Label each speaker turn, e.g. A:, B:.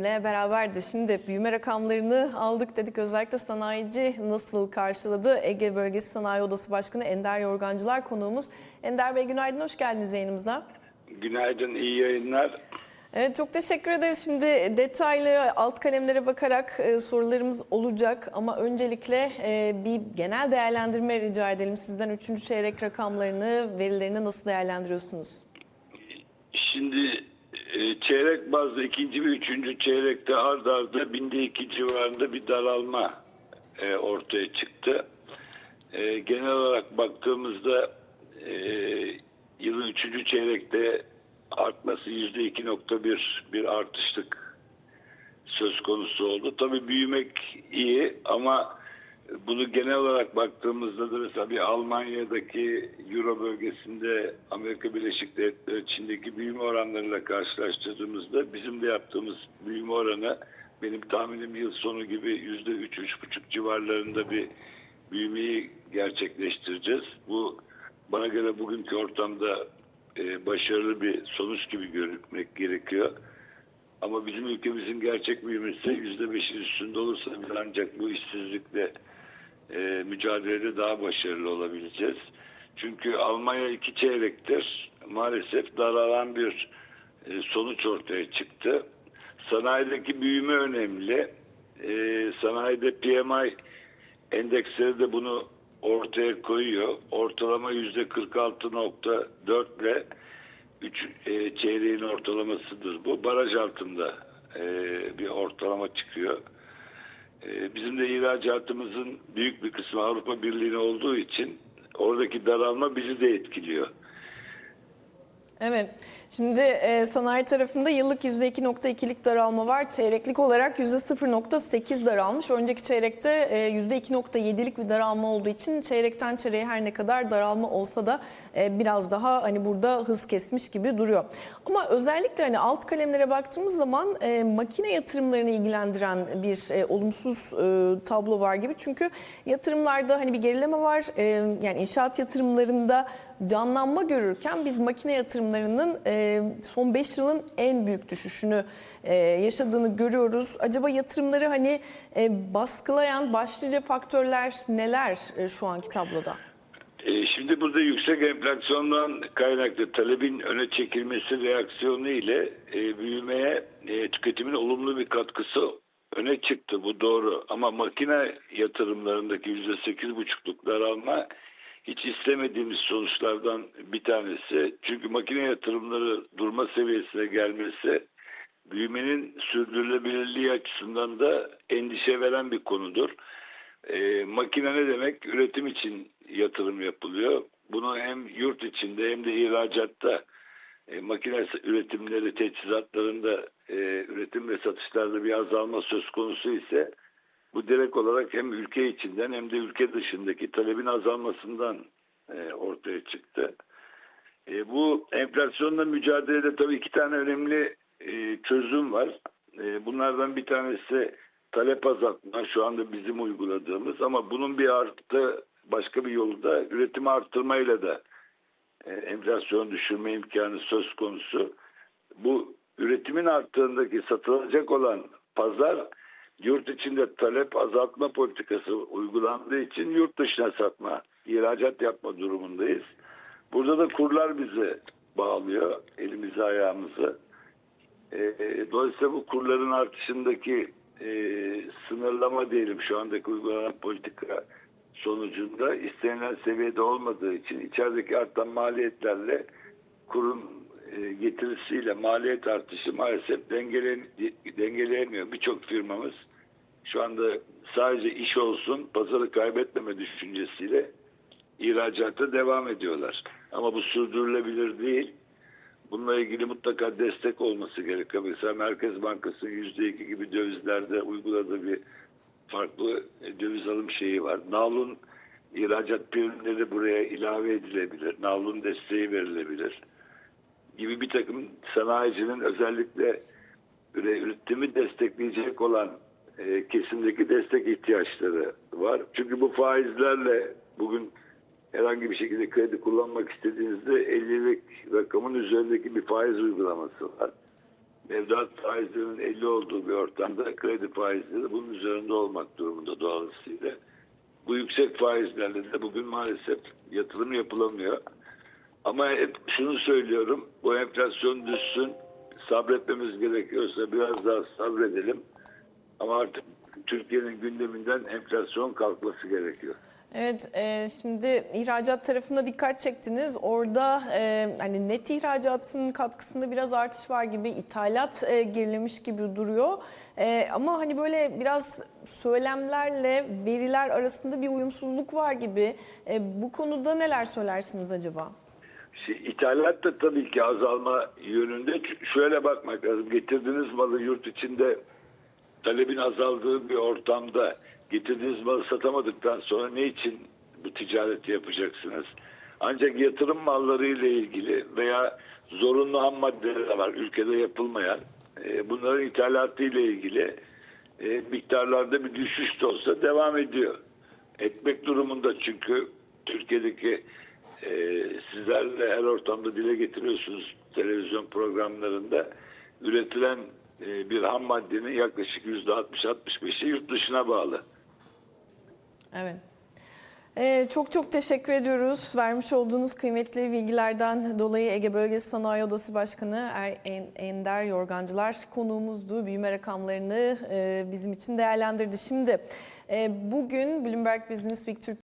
A: ile beraberdi. Şimdi büyüme rakamlarını aldık dedik. Özellikle sanayici nasıl karşıladı? Ege Bölgesi Sanayi Odası Başkanı Ender Yorgancılar konuğumuz. Ender Bey günaydın, hoş geldiniz yayınımıza.
B: Günaydın, iyi yayınlar.
A: Evet, çok teşekkür ederiz. Şimdi detaylı alt kalemlere bakarak e, sorularımız olacak. Ama öncelikle e, bir genel değerlendirme rica edelim. Sizden 3. çeyrek rakamlarını, verilerini nasıl değerlendiriyorsunuz?
B: Şimdi çeyrek bazlı ikinci ve üçüncü çeyrekte ard arda binde iki civarında bir daralma e, ortaya çıktı. E, genel olarak baktığımızda e, yılın üçüncü çeyrekte artması yüzde iki nokta bir bir artışlık söz konusu oldu. Tabii büyümek iyi ama bunu genel olarak baktığımızda da mesela bir Almanya'daki Euro bölgesinde Amerika Birleşik Devletleri Çin'deki büyüme oranlarıyla karşılaştırdığımızda bizim de yaptığımız büyüme oranı benim tahminim yıl sonu gibi yüzde üç, üç buçuk civarlarında bir büyümeyi gerçekleştireceğiz. Bu bana göre bugünkü ortamda e, başarılı bir sonuç gibi görünmek gerekiyor. Ama bizim ülkemizin gerçek büyümesi yüzde beşin üstünde olursa ancak bu işsizlikle e, mücadelede daha başarılı olabileceğiz. Çünkü Almanya iki çeyrektir maalesef daralan bir e, sonuç ortaya çıktı. Sanayideki büyüme önemli. E, sanayide PMI endeksleri de bunu ortaya koyuyor. Ortalama yüzde 46.4 ile 3 e, çeyreğin ortalamasıdır bu. Baraj altında e, bir ortalama çıkıyor. E, bizim de ihracatımızın büyük bir kısmı Avrupa Birliği'ne olduğu için oradaki daralma bizi de etkiliyor.
A: Evet. Şimdi e, sanayi tarafında yıllık %2.2'lik daralma var. Çeyreklik olarak %0.8 daralmış. Önceki çeyrekte e, %2.7'lik bir daralma olduğu için çeyrekten çeyreğe her ne kadar daralma olsa da e, biraz daha hani burada hız kesmiş gibi duruyor. Ama özellikle hani alt kalemlere baktığımız zaman e, makine yatırımlarını ilgilendiren bir e, olumsuz e, tablo var gibi. Çünkü yatırımlarda hani bir gerileme var. E, yani inşaat yatırımlarında canlanma görürken biz makine yatırımlarının e, son 5 yılın en büyük düşüşünü e, yaşadığını görüyoruz. Acaba yatırımları hani e, baskılayan başlıca faktörler neler e, şu anki tabloda?
B: Şimdi burada yüksek enflasyondan kaynaklı talebin öne çekilmesi reaksiyonu ile büyümeye tüketimin olumlu bir katkısı öne çıktı. Bu doğru. Ama makine yatırımlarındaki yüzde sekiz buçukluk daralma hiç istemediğimiz sonuçlardan bir tanesi. Çünkü makine yatırımları durma seviyesine gelmesi büyümenin sürdürülebilirliği açısından da endişe veren bir konudur. E, makine ne demek? Üretim için yatırım yapılıyor. Bunu hem yurt içinde hem de ihracatta e, makine üretimleri, teçhizatlarında e, üretim ve satışlarda bir azalma söz konusu ise bu direkt olarak hem ülke içinden hem de ülke dışındaki talebin azalmasından e, ortaya çıktı. E, bu enflasyonla mücadelede tabii iki tane önemli e, çözüm var. Bunlardan bir tanesi talep azaltma şu anda bizim uyguladığımız ama bunun bir artı başka bir yolu da üretim arttırmayla da enflasyon düşürme imkanı söz konusu. Bu üretimin arttığındaki satılacak olan pazar yurt içinde talep azaltma politikası uygulandığı için yurt dışına satma, ihracat yapma durumundayız. Burada da kurlar bizi bağlıyor, elimizi ayağımızı. E, dolayısıyla bu kurların artışındaki e, sınırlama diyelim şu andaki uygulanan politika sonucunda istenilen seviyede olmadığı için içerideki artan maliyetlerle kurun e, getirisiyle maliyet artışı maalesef dengeleyemiyor. Birçok firmamız şu anda sadece iş olsun, pazarı kaybetmeme düşüncesiyle ihracata devam ediyorlar. Ama bu sürdürülebilir değil. Bununla ilgili mutlaka destek olması gerekiyor. Mesela Merkez Bankası'nın %2 gibi dövizlerde uyguladığı bir farklı döviz alım şeyi var. Navlun ihracat primleri buraya ilave edilebilir. Navlun desteği verilebilir. Gibi bir takım sanayicinin özellikle üretimi destekleyecek olan e, kesimdeki destek ihtiyaçları var. Çünkü bu faizlerle bugün herhangi bir şekilde kredi kullanmak istediğinizde 50'lik rakamın üzerindeki bir faiz uygulaması var. mevduat faizlerinin 50 olduğu bir ortamda kredi faizleri bunun üzerinde olmak durumunda dolayısıyla. Bu yüksek faizlerle de bugün maalesef yatırım yapılamıyor. Ama hep şunu söylüyorum, bu enflasyon düşsün, sabretmemiz gerekiyorsa biraz daha sabredelim. Ama artık Türkiye'nin gündeminden enflasyon kalkması gerekiyor.
A: Evet, e, şimdi ihracat tarafında dikkat çektiniz. Orada e, hani net ihracatın katkısında biraz artış var gibi, ithalat e, gerilemiş gibi duruyor. E, ama hani böyle biraz söylemlerle veriler arasında bir uyumsuzluk var gibi. E, bu konuda neler söylersiniz acaba?
B: İthalat da tabii ki azalma yönünde. Şöyle bakmak lazım. Getirdiğiniz malı yurt içinde talebin azaldığı bir ortamda getirdiğiniz malı satamadıktan sonra ne için bu ticareti yapacaksınız? Ancak yatırım malları ile ilgili veya zorunlu ham maddeler var ülkede yapılmayan. e, Bunların ithalatı ile ilgili e, miktarlarda bir düşüş de olsa devam ediyor. Etmek durumunda çünkü Türkiye'deki e, sizlerle her ortamda dile getiriyorsunuz televizyon programlarında üretilen bir ham maddenin yaklaşık %60-65'i yurt dışına bağlı.
A: Evet. Ee, çok çok teşekkür ediyoruz. Vermiş olduğunuz kıymetli bilgilerden dolayı Ege Bölgesi Sanayi Odası Başkanı Er- En- Ender Yorgancılar konuğumuzdu. Büyüme rakamlarını e, bizim için değerlendirdi. Şimdi e, bugün Bloomberg Business Week Türk